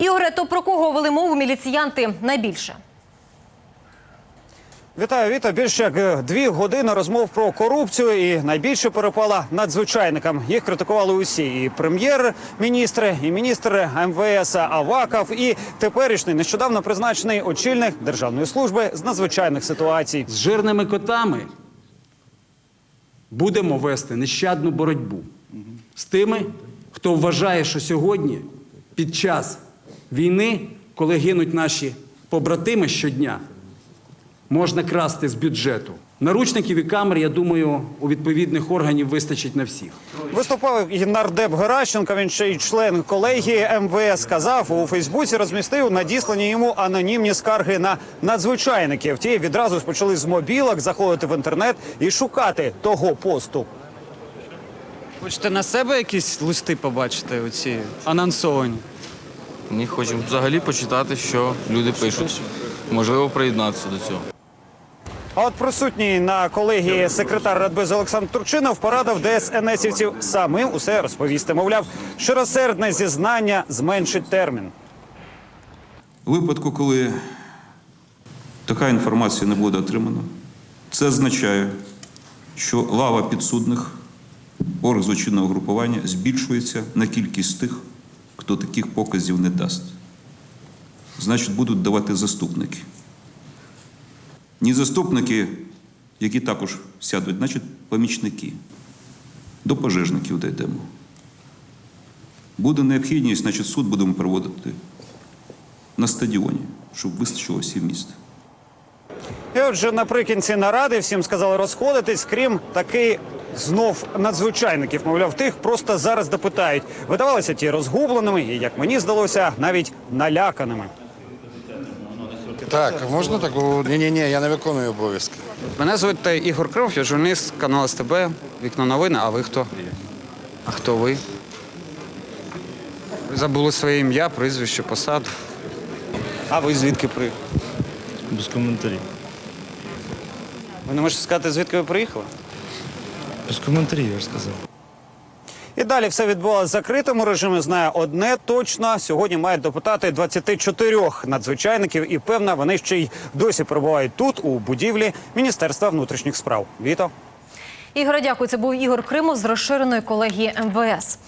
Ігоре, то про кого вели мову міліціянти найбільше? Вітаю, Віта. Більше як е, дві години розмов про корупцію і найбільше перепала надзвичайникам. Їх критикували усі: і прем'єр-міністри, і міністр МВС Аваков, і теперішній нещодавно призначений очільник державної служби з надзвичайних ситуацій. З жирними котами будемо вести нещадну боротьбу з тими, хто вважає, що сьогодні, під час війни, коли гинуть наші побратими щодня, можна красти з бюджету. Наручників і камер, я думаю, у відповідних органів вистачить на всіх. Виступав і нардеп Геращенко. Він ще й член колегії МВС. Сказав у Фейсбуці, розмістив надіслані йому анонімні скарги на надзвичайників. Ті відразу ж почали з мобілок заходити в інтернет і шукати того посту. Хочете на себе якісь листи побачити, оці анонсовані? Ми хочемо взагалі почитати, що люди пишуть. Можливо, приєднатися до цього. А от присутній на колегії секретар Радбезу Олександр Турчинов порадив ДСНСівців самим усе розповісти. Мовляв, щиросердне зізнання зменшить термін. У випадку, коли така інформація не буде отримана, це означає, що лава підсудних орган злочинного групування збільшується на кількість тих, хто таких показів не дасть. Значить, будуть давати заступники. Ні заступники, які також сядуть, значить, помічники. До пожежників дійдемо. Буде необхідність, значить, суд будемо проводити на стадіоні, щоб вистачило всі міст. І отже, наприкінці наради всім сказали розходитись, крім таки знов надзвичайників. Мовляв, тих просто зараз допитають. Видавалися ті розгубленими і, як мені здалося, навіть наляканими. Так, можна так? Ні, ні, ні, я не виконую обов'язки. Мене звати Ігор Кров, я журналіст каналу СТБ, вікно новини. А ви хто? А хто ви? Ви забули своє ім'я, прізвище, посаду. А ви звідки приїхали? Без коментарів. Ви не можете сказати, звідки ви приїхали? Без коментарів, я ж сказав. І далі все відбувалося в закритому режимі. Знає одне точно. Сьогодні мають допитати 24 надзвичайників, і певна, вони ще й досі перебувають тут, у будівлі Міністерства внутрішніх справ. Віто. Ігоре, дякую. Це був Ігор Кримов з розширеної колегії МВС.